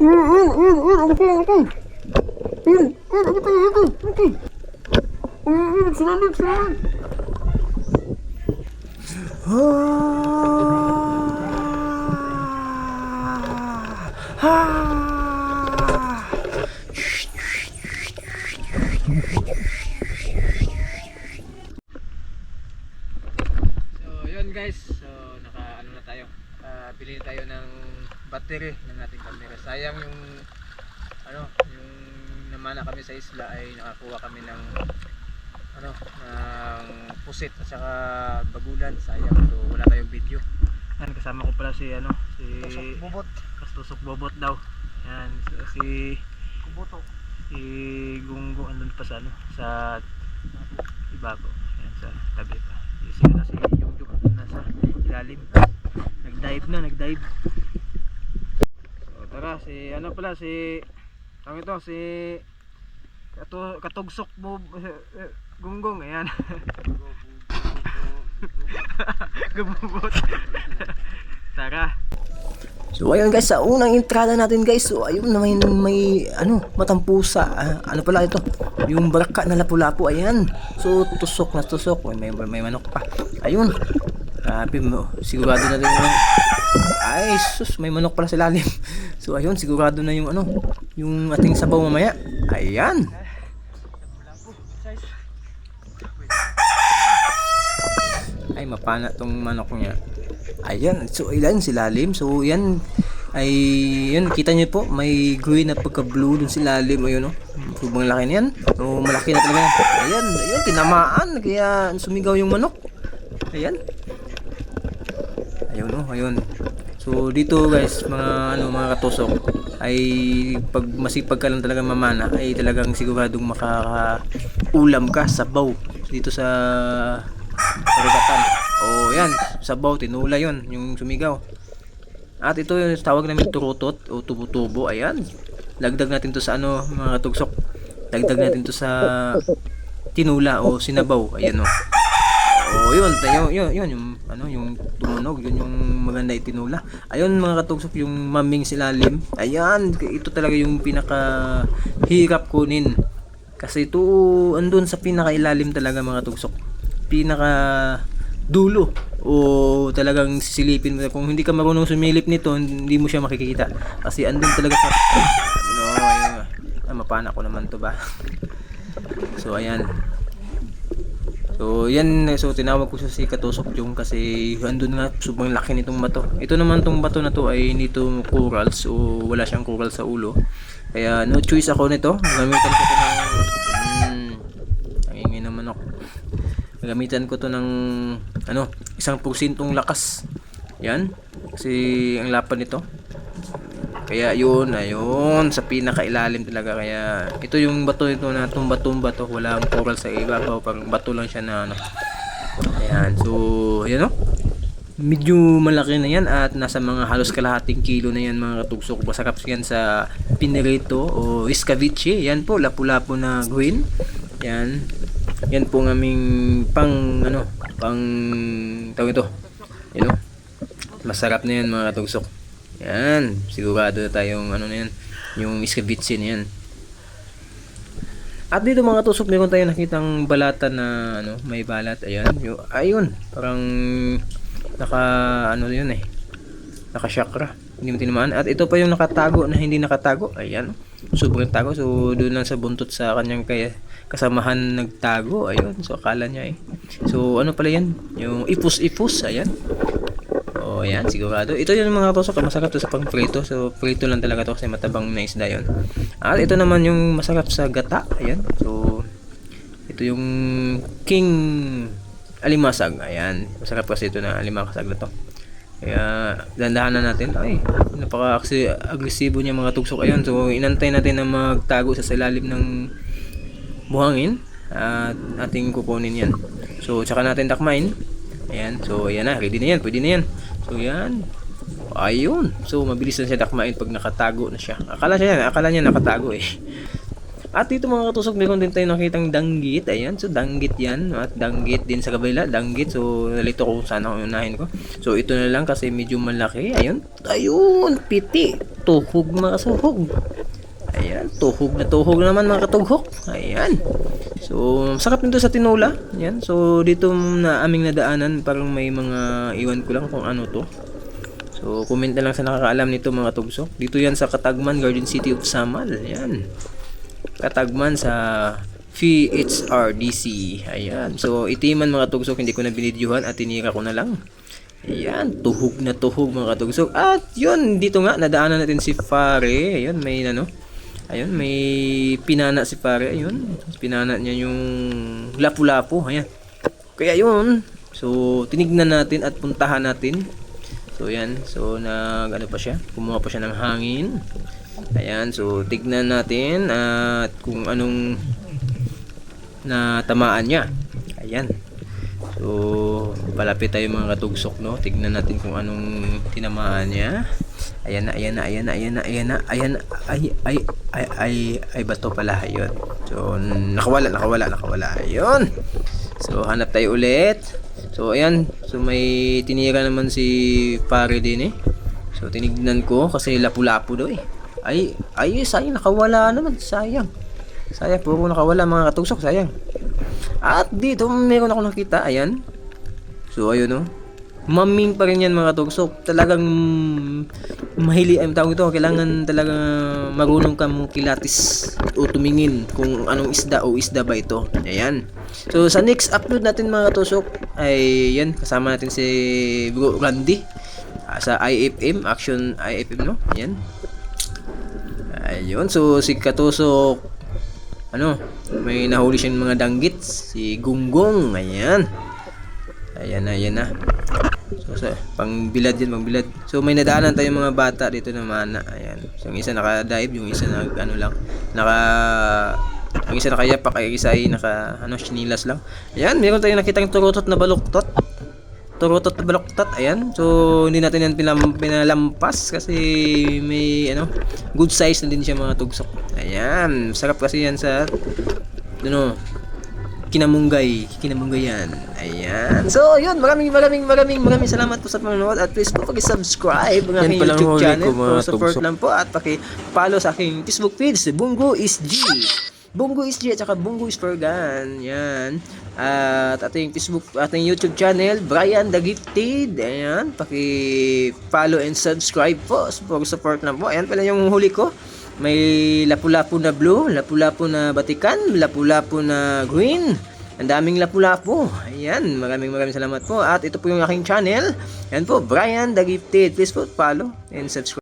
Ayun, ayun, battery ng ating camera. Sayang yung ano, yung namana kami sa isla ay nakakuha kami ng ano, ng pusit at saka bagulan. Sayang. So, wala tayong video. Yan, kasama ko pala si ano, si Bubot, Tusok Bobot daw. Yan, so, si kuboto. si Gunggong andun pa sa ano, sa ibabaw. Yan, sa tabi pa. Yung si ano, si Yung Yung nasa ilalim. Nag-dive na, nag-dive. Si ano pala, si ang ito, si Kato, Katugsok eh, Gunggong, ayan. Gumubot. Tara. So ayun guys, sa unang entrada natin guys, so ayun na may, may ano, matampusa. Ah, ano pala ito? Yung baraka na lapu-lapu, ayan. So tusok na tusok, may, may, may manok pa. Ayun. Grabe mo, sigurado na rin ay, sus, may manok pala sa lalim. So ayun, sigurado na yung ano, yung ating sabaw mamaya. Ayan. Ay, mapana tong manok niya. Ayan, so ilan si lalim. So yan ay yan kita niyo po may green na pagka blue dun si lalim ayun oh. Sobrang laki niyan. So malaki na talaga yan. Ayan, ayun tinamaan kaya sumigaw yung manok. Ayan. Ayun oh, ayun. So dito guys, mga ano mga katusok ay pag masipag ka lang talaga mamana ay talagang siguradong makakaulam ka sa baw dito sa karagatan. Oh, yan, sabaw tinula 'yon, yung sumigaw. At ito yung tawag namin turutot o tubo-tubo. Ayan. Lagdag natin to sa ano, mga tugsok. Lagdag natin to sa tinula o sinabaw. Ayan o. Oh, yun, tayo, yun, yun, yung, ano, yung tumunog, yun yung maganda itinula. Ayun, mga katugsok, yung maming silalim. Ayan, ito talaga yung pinaka hirap kunin. Kasi ito, andun sa pinakailalim talaga mga tugsok. Pinaka dulo o talagang sisilipin mo kung hindi ka marunong sumilip nito hindi mo siya makikita kasi andun talaga sa ano ayun ah, mapana ko naman to ba so ayan so yan so tinawag ko siya si Katusok Jung kasi andun nga sobrang laki nitong bato. Ito naman tong bato na to ay nito corals o wala siyang coral sa ulo. Kaya no choice ako nito. Gamitan ko to ng mm, ang naman ako. Gamitan ko to ng ano isang porsyentong lakas. Yan kasi ang lapan nito kaya yun ayun sa pinakailalim talaga. Kaya ito yung bato nito na tumba-tumba to. Walang coral sa ibabaw parang bato lang siya na ano. Ayan so ayan o medyo malaki na yan at nasa mga halos kalahating kilo na yan mga katugsok masarap yan sa pinirito o escaviche yan po lapu-lapu na green yan. Yan po ang aming pang ano pang tawag ito. You know masarap na yan mga katugsok yan sigurado tayong ano na yan yung na yan. At dito mga tusok meron tayong nakitang balata na ano may balat. Ayan yung, ayun parang naka ano yun eh naka chakra hindi mo tinamaan. At ito pa yung nakatago na hindi nakatago. Ayan sobrang tago. So doon lang sa buntot sa kanyang kaya kasamahan nagtago. Ayun so akala niya eh. So ano pala yan? Yung ipus ipus ayan ayan sigurado. Ito yung mga tosok masarap to sa pang prito so prito lang talaga to kasi matabang na isda yun. At ito naman yung masarap sa gata. Ayan. So ito yung king alimasag. Ayan. Masarap kasi ito na alimasag na to. Kaya dandahan na natin. Ay napaka agresibo niya mga tugsok ayun so inantay natin na magtago sa ilalim ng buhangin at ating kukunin yan. So tsaka natin takmain. Ayan. So ayan na. Ready na yan. Pwede na yan so yan. Ayun. So mabilis na siya takmain pag nakatago na siya. Akala siya akala niya nakatago eh. At dito mga katusok meron din tayo nakitang danggit. Ayan so danggit yan. At danggit din sa kabila. Danggit. So nalito ko saan ako unahin ko. So ito na lang kasi medyo malaki. Ayun. Ayun piti. Tuhog mga kasuhog. Ayan, tuhog na tuhog naman mga katughok. Ayan. So, sarap nito sa tinola. Ayan. So, dito na aming nadaanan, parang may mga iwan ko lang kung ano to. So, comment na lang sa nakakaalam nito mga tugsok. Dito yan sa Katagman, Garden City of Samal. Ayan. Katagman sa VHRDC. Ayan. So, itiman mga tugsok, hindi ko na binidyohan at tinira ko na lang. Ayan, tuhog na tuhog mga katugsok. At yun, dito nga, nadaanan natin si Pare. Ayun, may ano. Ayun, may pinana si Pare. Ayun, pinana niya yung lapu-lapu. Ayan. Kaya yun. So, tinignan natin at puntahan natin. So, yan. So, nag, ano pa siya? Kumuha pa siya ng hangin. Ayan, so, tignan natin at kung anong na tamaan niya. Ayan. So, palapit tayo mga katugsok, no? Tignan natin kung anong tinamaan niya. Ayan na, ayan na, ayan na, ayan na, ayan na, ayan ay, ay, ay, ay, ay, bato pala, ayun. So, nakawala, nakawala, nakawala, ayun. So, hanap tayo ulit. So, ayan. So, may tinira naman si pare din eh. So, tinignan ko kasi lapu-lapu daw eh. Ay, ay, sayang, nakawala naman, sayang. Sayang, puro nakawala mga katugsok, sayang. At dito, meron ako nakita, ayan. So, ayun no. Maming pa rin yan mga tugsok. Talagang mahili, ay tawag ito, kailangan talaga marunong ka mong kilatis o tumingin kung anong isda o isda ba ito. Ayan. So, sa next upload natin mga tusok, ay yan, kasama natin si Bro Randy ah, sa IFM, Action IFM, no? Ayan. Ayun, so si Katusok ano, may nahuli siyang mga danggit, si Gunggong, ayan. Ayan na, ayan na. So, sa, pang bilad yan, pang bilad. So, may nadaanan tayong mga bata dito na mana, ayan. So, yung isa naka-dive, yung isa nag, ano lang, naka, yung isa nakayapak, ay isa ay naka, ano, chinilas lang. Ayan, meron tayong nakitang turutot na baluktot. Turutot na baluktot, ayan. So, hindi natin yan pinam, pinalampas kasi may, ano, good size na din siya mga tugsok. Ayan, sarap kasi yan sa, ano, kinamunggay, kinamunggay yan. Ayan. So, yun, maraming maraming maraming maraming salamat po sa panonood at please po paki-subscribe ng aking YouTube channel ko, support lang po at paki-follow sa aking Facebook page, Bungo is G. Bungo is G at Bungo is Fergan. Yan. At ating Facebook, ating YouTube channel, Brian the Gifted. Ayan. Paki-follow and subscribe po for support lang po. Ayan pala yung huli ko. May lapu-lapu na blue, lapu-lapu na batikan, lapu-lapu na green. Ang daming lapu-lapu. Ayan, maraming maraming salamat po. At ito po yung aking channel. Ayan po, Brian the Gifted. Please po follow and subscribe.